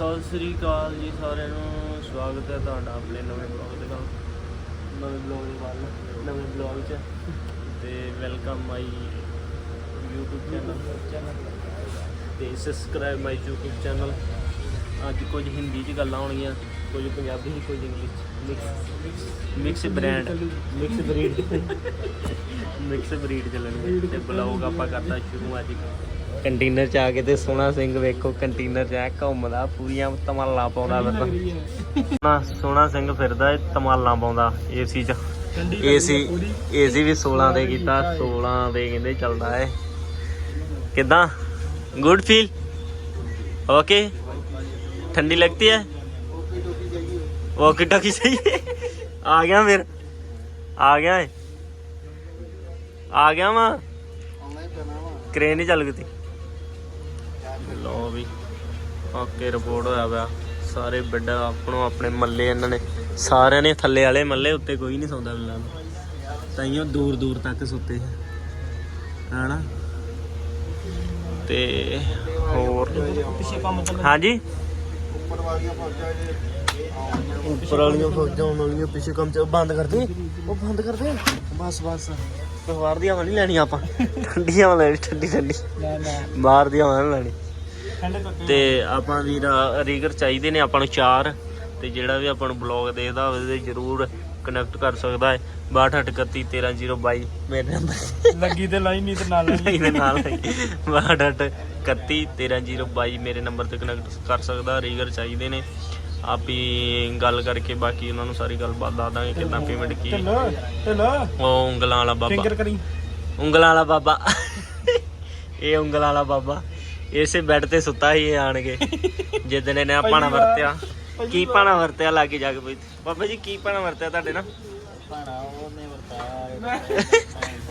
ਸਤਿ ਸ੍ਰੀ ਅਕਾਲ ਜੀ ਸਾਰਿਆਂ ਨੂੰ। ਸਵਾਗਤ ਹੈ ਤੁਹਾਡਾ ਆਪਣੇ ਨਵੇਂ ਬਲੌਗ ਦੇ ਨਾਲ। ਨਵੇਂ ਬਲੌਗ ਦੇ ਵੱਲ, ਨਵੇਂ ਬਲੌਗ 'ਚ। ਤੇ ਵੈਲਕਮ ਮਾਈ YouTube ਚੈਨਲ ਤੇ ਸਬਸਕ੍ਰਾਈਬ ਮਾਈ YouTube ਚੈਨਲ ਅੱਜ ਕੁਝ ਹਿੰਦੀ 'ਚ ਗੱਲਾਂ ਹੋਣਗੀਆਂ, ਕੁਝ ਪੰਜਾਬੀ, ਕੁਝ English mix mix brand mix breed mix breed ਚੱਲਣੀ ਤੇ ਬਲੌਗ ਆਪਾਂ ਕਰਤਾ ਸ਼ੁਰੂ ਅੱਜ। ਕੰਟੇਨਰ ਚ ਆ ਕੇ ਤੇ ਸੋਹਣਾ ਸਿੰਘ ਵੇਖੋ ਕੰਟੇਨਰ ਚ ਆ ਘੁੰਮਦਾ ਪੂਰੀਆਂ ਤਮਾਲਾਂ ਪਾਉਂਦਾ ਫਿਰਦਾ ਨਾ ਸੋਹਣਾ ਸਿੰਘ ਫਿਰਦਾ ਏ ਤਮਾਲਾਂ ਪਾਉਂਦਾ ਏਸੀ ਚ ਏਸੀ ਏਸੀ ਵੀ 16 ਦੇ ਕੀਤਾ 16 ਦੇ ਕਹਿੰਦੇ ਚੱਲਦਾ ਏ ਕਿਦਾਂ ਗੁੱਡ ਫੀਲ ओके ठंडी लगती है ओके टॉकी सही है आ गया फिर आ गया है आ गया मैं ਕ੍ਰੇਨ ਹੀ ਚੱਲ ਗਈ ਤੀ ਲੋ ਵੀ ਓਕੇ ਰਿਪੋਰਟ ਹੋਇਆ ਪਿਆ। ਸਾਰੇ ਬੈੱਡ ਆਪਣੋ ਆਪਣੇ ਮੱਲੇ ਇਹਨਾਂ ਨੇ। ਸਾਰਿਆਂ ਨੇ ਥੱਲੇ ਵਾਲੇ ਮੱਲੇ ਉੱਤੇ ਕੋਈ ਨਹੀਂ ਸੌਂਦਾ ਮਿਲਦਾ ਤਾਈਓ ਦੂਰ ਦੂਰ ਤੱਕ ਸੁੱਤੇ ਹਨਾ? ਤੇ ਹੋਰ? ਹਾਂਜੀ? ਉੱਪਰ ਵਾਲੀਆਂ ਫੌਜਾਂ ਜੇ ਉੱਪਰ ਵਾਲੀਆਂ ਫੌਜਾਂ ਆਉਣ ਵਾਲੀਆਂ ਪਿੱਛੇ ਕੰਮ ਚ। ਬੰਦ ਕਰ ਦੇ। ਉਹ ਬੰਦ ਕਰ ਦੇ। ਬਸ ਬਸ। ਬਾਹਰ ਦੀ ਹਵਾ ਨਹੀਂ ਲੈਣੀ ਆਪਾਂ। ਠੰਡੀ ਹਵਾ ਲੈਣੀ ਠੰਡੀ ਠੰਡੀ। ਨਾ ਨਾ। ਬਾਹਰ ਦੀ ਹਵਾ ਨਹੀਂ ਲੈਣੀ ਤੇ ਆਪਾਂ ਵੀਰ ਰੀਗਰ ਚਾਹੀਦੇ ਨੇ ਆਪਾਂ ਨੂੰ ਚਾਰ ਤੇ ਜਿਹੜਾ ਵੀ ਆਪਾਂ ਨੂੰ ਬਲੌਗ ਦੇਖਦਾ ਹੋਵੇ ਤੇ ਜਰੂਰ ਕਨੈਕਟ ਕਰ ਸਕਦਾ ਹੈ। 6231130022 ਮੇਰੇ ਨੰਬਰ ਲੱਗੀ ਤੇ ਲਾਈ ਨਹੀਂ ਤੇ ਨਾਲ ਲਾਈ। ਇਹਦੇ ਨਾਲ 6231130022 ਮੇਰੇ ਨੰਬਰ ਤੇ ਕਨੈਕਟ ਕਰ ਸਕਦਾ ਰੀਗਰ ਚਾਹੀਦੇ ਨੇ। ਆਪੀ ਗੱਲ ਕਰਕੇ ਬਾਕੀ ਉਹਨਾਂ ਨੂੰ ਸਾਰੀ ਗੱਲ ਬਾਤ ਦੱਸ ਦਾਂਗੇ ਕਿੰਨਾ ਪੇਮੈਂਟ ਕੀ। ਢਿੱਲ ਢਿੱਲ। ਉਹ ਉਂਗਲਾਂ ਵਾਲਾ ਬਾਬਾ। ਫਿੰਗਰ ਕਰੀ। ਉਂਗਲਾਂ ਵਾਲਾ ਬਾਬਾ। ਇਹ ਉਂਗਲਾਂ ਵਾਲਾ ਬਾਬਾ। ਇਸੇ ਬੈੱਡ ਤੇ ਸੁੱਤਾ ਸੀ ਇਹ ਆਣ ਕੇ। ਜਿੱਦਣ ਇਹਨੇ ਭਾਣਾ ਵਰਤਿਆ। ਕੀ ਭਾਣਾ ਵਰਤਿਆ? ਲਾਗੇ ਜਾ ਕੇ ਬਈ ਬਾਬਾ ਜੀ ਕੀ ਭਾਣਾ ਵਰਤਿਆ ਤੁਹਾਡੇ ਨਾਲ? ਪਾਣਾ ਉਹਨੇ ਵਰਤਾਇਆ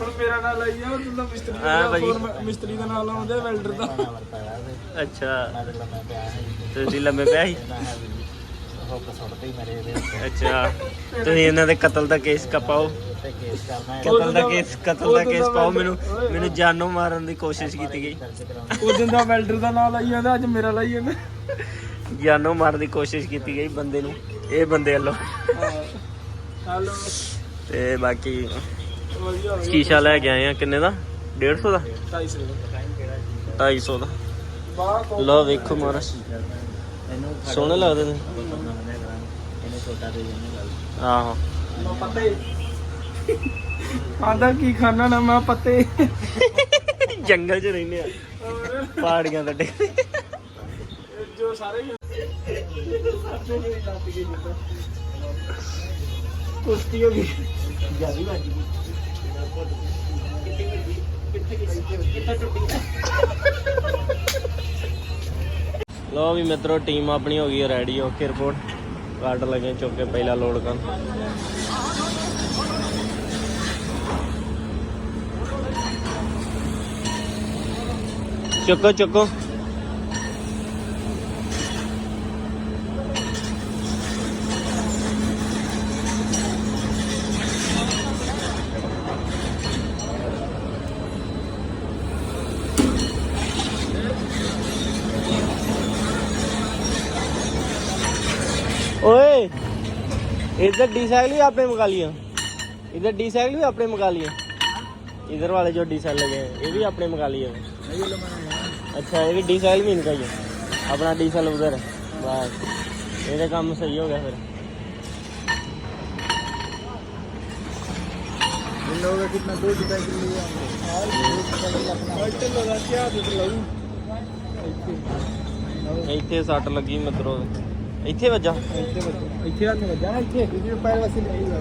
ਹੁਣ ਮੇਰਾ ਨਾਲ ਲਾਈ ਆ ਉਹਦਾ ਮਿਸਤਰੀ ਹਾਂ ਭਾਜੀ। ਹੋਰ ਮਿਸਤਰੀ ਦਾ ਨਾਮ ਲਾਉਂਦੇ ਵੈਲਡਰ ਦਾ। ਅੱਛਾ। ਤੁਸੀਂ ਲੰਮੇ ਪਿਆ ਸੀ? ਅੱਛਾ ਤੁਸੀਂ ਇਹਨਾਂ ਦੇ ਕਤਲ ਦਾ ਕੇਸ ਕਪਾਓ ਕਤਲ ਦਾ ਕੇਸ ਕਤਲ ਦਾ ਕੇਸ ਪਾਓ ਮੈਨੂੰ ਮੈਨੂੰ ਜਾਨੋਂ ਮਾਰਨ ਦੀ ਕੋਸ਼ਿਸ਼ ਕੀਤੀ ਗਈ। ਉਹ ਦਿਨ ਦਾ ਵੈਲਡਰ ਦਾ ਨਾਮ ਲਾਈ ਜਾਂਦਾ ਅੱਜ ਮੇਰਾ ਲਾਈ ਜਾਂਦਾ। ਜਾਨੋਂ ਮਾਰਨ ਦੀ ਕੋਸ਼ਿਸ਼ ਕੀਤੀ ਗਈ ਬੰਦੇ ਨੂੰ ਇਹ ਬੰਦੇ ਵੱਲੋਂ। ਹੈਲੋ। ਤੇ ਬਾਕੀ ਵਧੀਆ ਸ਼ੀਸ਼ਾ ਲੈ ਕੇ ਆਏ ਆ ਕਿੰਨੇ ਦਾ? 150 ਦਾ? 250 250 ਦਾ। ਬਾਹਰ ਕੋ ਲਓ ਵੇਖੋ ਮਾਰਾ ਸੋਹਣੇ ਲੱਗਦੇ ਨੇ। ਆਹੋ। ਪੱਤੇ ਆਂਦਾ ਕੀ ਖਾਣਾ ਨਾ ਮੈਂ ਪੱਤੇ ਜੰਗਲ 'ਚ ਰਹਿੰਦੇ ਆ। ਪਹਾੜੀਆਂ ਦਾ ਡੇਰੇ। ਜੋ ਸਾਰੇ ਕੁਸ਼ਤੀ ਹੋ ਗਈ। ਜਿਆਦੀ ਵੱਜ ਗਈ। ਲਓ ਵੀ ਮਿੱਤਰੋ ਟੀਮ ਆਪਣੀ ਹੋ ਗਈ ਰੈਡੀ ਓਕੇ ਰਿਪੋਰਟ ਕਾਰਡ ਲੱਗੇ ਚੁੱਕ ਕੇ ਪਹਿਲਾ ਲੋਡ ਕਰਨ। ਚੁੱਕੋ ਚੁੱਕੋ। इधर डी साइकिल भी आपने मंगा लिया इधर डी साइकिल भी आपने मंगा लिया इधर वाले जो डी साइकिल लगे हैं ये भी आपने मंगा लिया अच्छा ये भी डी साइकिल भी इनका ही है अपना डी साइकिल उधर है बस ये तो काम सही हो गया फिर इन लोगों का कितना दो रुपए के लिए अपना लगा के आदत लाऊ ਇੱਥੇ ਸੱਟ ਲੱਗੀ ਮਿੱਤਰੋ ਇੱਥੇ ਵੱਜਾ। ਇੱਥੇ ਹੱਥ ਵੱਜਾ ਨਾ ਇੱਥੇ ਪੈਰ ਵਸੇ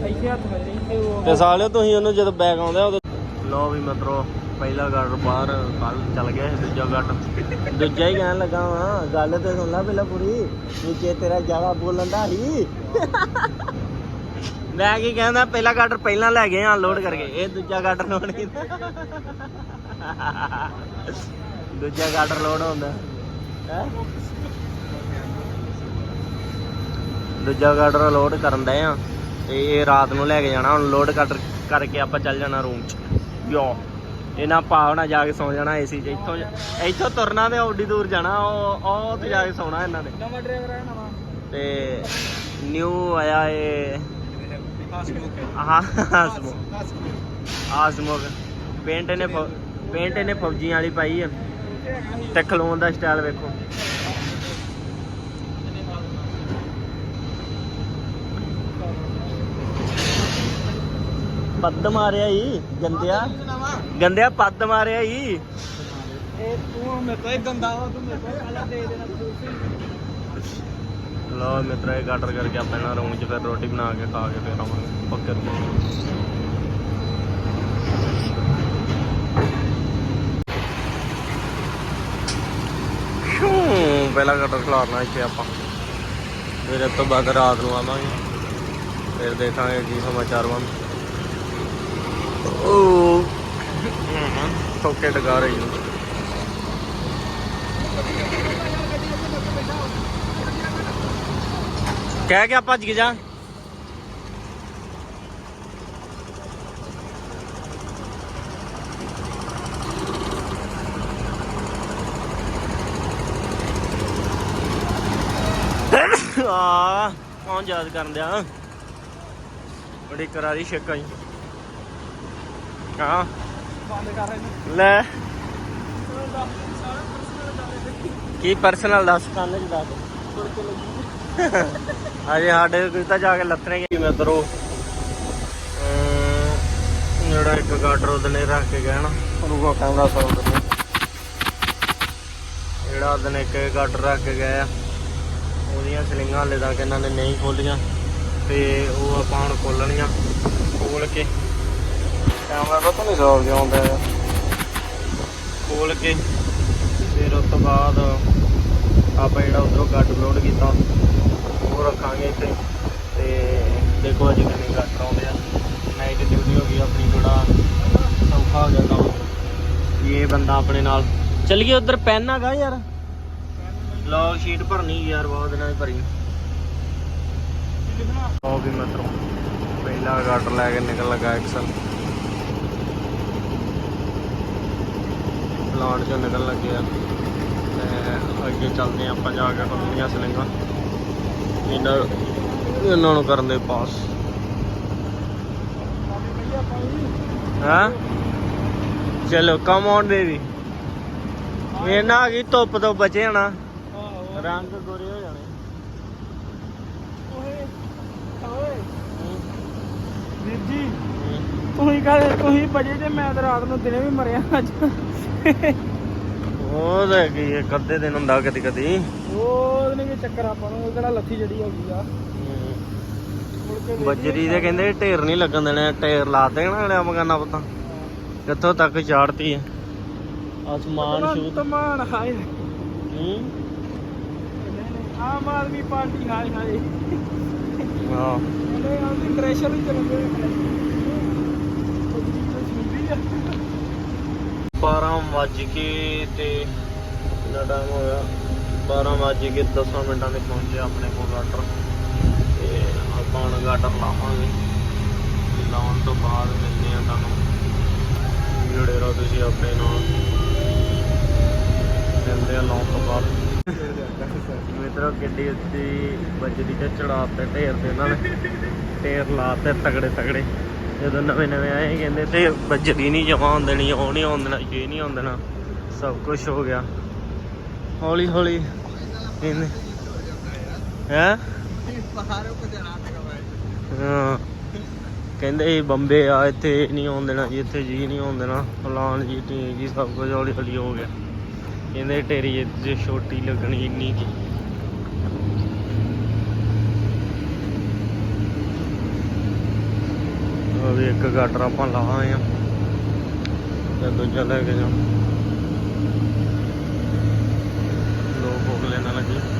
ਇੱਥੇ ਹੱਥ ਵੱਜਾ ਇੱਥੇ ਉਹ ਤੇ ਸਾਲਿਓ ਤੁਸੀਂ ਉਹਨੂੰ ਜਦੋਂ ਬੈਗ ਆਉਂਦਾ ਉਦੋਂ ਲਓ ਵੀ ਮਿੱਤਰੋ ਪਹਿਲਾ ਗਾਰਡ ਬਾਹਰ ਕੱਲ ਚੱਲ ਗਿਆ ਸੀ ਦੂਜਾ ਗਾਰਡ ਦੂਜਾ ਹੀ ਕਹਿਣ ਲੱਗਾ ਵਾਂ ਗੱਲ ਤੇ ਸੁਣ ਲੈ ਪਹਿਲਾਂ ਪੂਰੀ ਨੀਚੇ ਤੇਰਾ ਜ਼ਿਆਦਾ ਬੋਲਣ ਦਾ ਸੀ। ਮੈਂ ਕੀ ਕਹਿੰਦਾ ਪਹਿਲਾ ਗਾਰਡਰ ਪਹਿਲਾਂ ਲੈ ਗਏ ਆ ਲੋਡ ਕਰਕੇ ਇਹ ਦੂਜਾ ਗਾਰਡਰ ਲੋਡ ਕੀਤਾ ਦੂਜਾ ਗਾਰਡਰ ਲੋਡ ਹੁੰਦਾ। ਹੈ? ਦੂਜਾ ਗਾਰਡਰ ਲੋਡ ਕਰਨ ਦੇ ਆ ਤੇ ਇਹ ਰਾਤ ਨੂੰ ਲੈ ਕੇ ਜਾਣਾ ਹੁਣ ਲੋਡ ਕਰ ਕਰਕੇ ਆਪਾਂ ਚੱਲ ਜਾਣਾ ਰੂਮ 'ਚ। ਯੋ ਇਹਨਾਂ ਪਾਵਣਾ ਜਾ ਕੇ ਸੌ ਜਾਣਾ ਏਸੀ 'ਚ। ਇੱਥੋਂ ਇੱਥੋਂ ਤੁਰਨਾ ਤੇ ਓਡੀ ਦੂਰ ਜਾਣਾ ਉਹ ਉਹ ਤੇ ਜਾ ਕੇ ਸੌਣਾ ਇਹਨਾਂ ਨੇ। ਨਵਾਂ ਡਰਾਈਵਰ ਆਇਆ ਨਵਾਂ। ਤੇ ਨਿਊ ਆਇਆ ਏ ਹਸਮੁਖ ਆਸਮੁਖ ਪੇਂਟ ਇਹਨੇ ਫੌ- ਪੇਂਟ ਇਹਨੇ ਫੌਜੀਆਂ ਵਾਲੀ ਪਾਈ ਆ। ਤੇ ਖਲੋਣ ਦਾ ਸਟਾਈਲ ਵੇਖੋ। ਪੱਦ ਮਾਰਿਆ ਈ ਗੰਦਿਆ। ਗੰਦਿਆ ਪੱਦ ਮਾਰਿਆ ਈ। ਇਹ ਤੂੰ ਮੇਰੇ ਤੋਂ ਗੰਦਾ ਵਾ ਤੂੰ ਮੇਰੇ ਤੋਂ ਪਹਿਲਾਂ ਦੇ ਦੇਣਾ ਲੋ ਮਿੱਤਰਾ ਇਹ ਗਾਟਰ ਕਰਕੇ ਆਪਾਂ ਨਾ ਰੂਮ 'ਚ ਫਿਰ ਰੋਟੀ ਬਣਾ ਕੇ ਖਾ ਕੇ ਫਿਰ ਆਵਾਂਗੇ ਪੱਕੇ ਰੂਮ ਸ਼ੂ ਪਹਿਲਾ ਗਾਟਰ ਖਲਾਰਨਾ ਇੱਥੇ ਆਪਾਂ। ਫਿਰ ਇਸ ਤੋਂ ਬਾਅਦ ਰਾਤ ਨੂੰ ਆਵਾਂਗੇ। ਫਿਰ ਦੇਖਾਂਗੇ ਕੀ ਸਮਾਚਾਰ ਬਣ ਓ ਠੋਕੇ ਟਗਾ ਰਹੀ ਨੂੰ ਕਹਿ ਗਿਆ ਭੱਜ ਕੇ ਜਾ? ਆ ਕੌਣ ਯਾਦ ਕਰਨ ਦਿਆ? ਬੜੀ ਕਰਾਰੀ ਛੱਕ ਆਈ। ਹਾਂ। ਲੈ। ਕੀ ਪਰਸਨਲ ਦੱਸ? ਚ ਦੱਸ ਅਜੇ ਸਾਡੇ ਕੋਈ ਤਾਂ ਜਾ ਕੇ ਲੱਤਣੇ ਗਏ ਮੈਂ ਦਰੋ ਜਿਹੜਾ ਇੱਕ ਗਾਟਰ ਉਹਦਨੇ ਰੱਖ ਕੇ ਗਿਆ ਨਾ। ਉਹਨੂੰ ਕੋ ਕੈਮਰਾ ਕਰ। ਜਿਹੜਾ ਉਹਦਨੇ ਇੱਕ ਗਾਟਰ ਰੱਖ ਕੇ ਗਿਆ ਆ। ਉਹਦੀਆਂ ਸਲਿੰਗਾਂ ਹਲੇ ਤੱਕ ਇਹਨਾਂ ਨੇ ਨਹੀਂ ਖੋਲੀਆਂ। ਤੇ ਉਹ ਆਪਾਂ ਹੁਣ ਖੋਲਣੀਆਂ ਖੋਲ ਕੇ ਕੈਮਰਾ ਪਤਾ ਨਹੀਂ ਸਾਫ਼ ਜਿਹਾ ਆਉਂਦਾ ਆ ਖੋਲ ਕੇ। ਫਿਰ ਉਸ ਤੋਂ ਬਾਅਦ ਆਪਾਂ ਜਿਹੜਾ ਉਧਰੋਂ ਗੱਡ ਲੋਡ ਕੀਤਾ ਉਹ ਰੱਖਾਂਗੇ ਇੱਥੇ। ਤੇ ਦੇਖੋ ਅੱਜ ਕਿੰਨੇ ਗੱਡ ਆਉਂਦੇ ਆ। ਨਾਈਟ ਡਿਊਟੀ ਹੋ ਗਈ ਆਪਣੀ ਥੋੜਾ ਸੌਖਾ ਹੋ ਜਾਂਦਾ ਇਹ ਬੰਦਾ ਆਪਣੇ ਨਾਲ ਚੱਲ ਗਏ ਉਧਰ ਪੈਨ ਹੈਗਾ ਯਾਰ। ਲੌਗ ਸ਼ੀਟ ਭਰਨੀ ਯਾਰ ਬਹੁਤ ਦਿਨਾਂ ਦੀ ਭਰੀ ਉਹ ਵੀ ਮਤਲਬ ਪਹਿਲਾ ਗੱਡ ਲੈ ਕੇ ਨਿਕਲ ਲਗਾ ਐਕਸਲ ਪਲਾਂਟ ਚੋਂ ਨਿਕਲ ਲੱਗੇ ਆ। ਤੇ ਅੱਗੇ ਚੱਲਦੇ ਆ ਆਪਾਂ ਜਾ ਕੇ ਖੋਲਣੀਆਂ ਸਲਿੰਗਾਂ। ਇਹਨਾਂ ਇਹਨਾਂ ਨੂੰ ਕਰਨ ਦੇ ਪਾਸ। ਹਾਂ? ਚਲੋ ਕਮ ਔਨ ਬੇਬੀ ਇਹ ਨਾ ਆ ਗਈ ਧੁੱਪ ਤੋਂ ਬਚੇ ਹਣਾ। ਰੰਗ ਗੋਰੇ ਹੋ ਜਾਣੇ। ਓਏ ਓਏ। ਵੀਰ ਜੀ ਤੁਸੀਂ ਕਹੇ ਤੁਸੀਂ ਬਜੇ ਤੇ ਮੈਂ ਤਾਂ ਰਾਤ ਨੂੰ ਦਿਨੇ ਵੀ ਮਰਿਆ ਅੱਜ। ਉਹ ਤਾਂ ਕੀ ਇੱਕ ਅੱਧੇ ਦਿਨ ਹੁੰਦਾ ਕਦੀ ਕਦੀ। ਉਹ ਨੇ ਵੀ ਚੱਕਰ ਆਪਾਂ ਨੂੰ ਉਹ ਕਿਹੜਾ ਲੱਥੀ ਜੜੀ ਹੋ ਗਈ ਆ। ਮੁੜ ਕੇ ਬੱਜਰੀ ਦੇ ਕਹਿੰਦੇ ਢੇਰ ਨਹੀਂ ਲੱਗਣ ਦੇਣੇ ਢੇਰ ਲਾ ਦੇਣਾ ਵਾਲਿਆ ਮਗਾਨਾ ਪਤਾ। ਕਿੱਥੋਂ ਤੱਕ ਚਾੜਤੀ ਹੈ ਆਸਮਾਨ ਸ਼ੂ ਤਮਾਨ ਹਾਏ। ਹੂੰ। ਆਮ ਆਦਮੀ ਪਾਰਟੀ ਹਾਏ ਹਾਏ। ਹਾਂ। ਉਹਨੇ ਆਪਣੀ ਕ੍ਰੈਸ਼ਰ ਹੀ ਚੱਲਦੇ 12 ਵੱਜ ਕੇ ਤੇ ਕਿੰਨਾ ਟਾਈਮ ਹੋਇਆ। 12 ਵੱਜ ਕੇ 10 ਮਿੰਟਾਂ ਤੇ ਪਹੁੰਚੇ ਆਪਣੇ ਕੋਲ ਗਾਟਰ ਤੇ ਆਪਾਂ ਹੁਣ ਗਾਟਰ ਲਾਵਾਂਗੇ। ਲਾਉਣ ਤੋਂ ਬਾਅਦ ਮਿਲਦੇ ਆ ਤੁਹਾਨੂੰ। ਜੁੜੇ ਰਹੋ ਤੁਸੀਂ ਆਪਣੇ ਨਾਲ। ਮਿਲਦੇ ਆ ਲਾਉਣ ਤੋਂ ਬਾਅਦ। ਮਿੱਤਰੋ ਗੱਡੀ ਉੱਤੇ ਬਜਰੀ ਤੇ ਚੜਾਤੇ ਢੇਰ ਤੇ ਇਹਨਾਂ ਨੇ। ਢੇਰ ਲਾਤੇ ਤਗੜੇ ਤਗੜੇ। ਜਦੋਂ ਨਵੇਂ ਨਵੇਂ ਆਏ ਕਹਿੰਦੇ ਤੇ ਬਜਰੀ ਨਹੀਂ ਜਮਾ ਹੁੰਦੇ ਉਹ ਨਹੀਂ ਆਉਂਦਣਾ ਇਹ ਨਹੀਂ ਆਉਂਦਣਾ ਸਭ ਕੁਝ ਹੋ ਗਿਆ। ਹੌਲੀ ਹੌਲੀ ਇਹਨੇ ਹੈ? ਹਾਂ। ਕਹਿੰਦੇ ਇਹ ਬੰਬੇ ਆ, ਇੱਥੇ ਇਹ ਨਹੀਂ ਆਉਣ ਦੇਣਾ ਜੀ, ਇੱਥੇ ਜੀ ਨਹੀਂ ਆਉਣ ਦੇਣਾ, ਫਲਾਣ ਜੀ, ਟੀ ਜੀ, ਸਭ ਕੁਝ ਹੌਲੀ ਹੌਲੀ ਹੋ ਗਿਆ। ਕਹਿੰਦੇ ਢੇਰੀ ਜੇ ਛੋਟੀ ਲੱਗਣੀ ਇੰਨੀ ਕੀ ਵੀ ਇੱਕ ਗਾਟਰ ਆਪਾਂ ਲਾਵਾਂਗੇ ਆ। ਤੇ ਦੂਜਾ ਲੈ ਕੇ ਜਾ ਲੋ ਭੋਗ ਲੈਣਾ ਲੱਗੇ।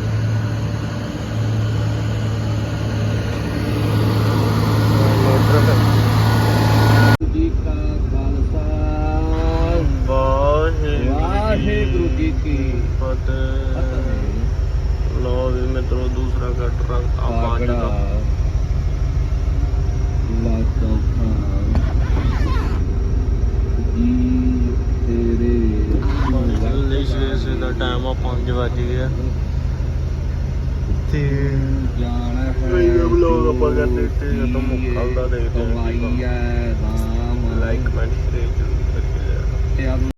ਵੱਜ ਗਿਆ ਤੇ ਜਾਣਾ ਇਹ ਵਲੌਗ ਆਪਾਂ ਕਰਦੇ ਤੇ ਜਦੋਂ ਮੁੱਕਲਦਾ ਦੇਖਦੇ ਰਾਮ। ਲਾਈਕ ਕਮੈਂਟ ਸ਼ੇਅਰ ਜ਼ਰੂਰ ਕਰਿਓ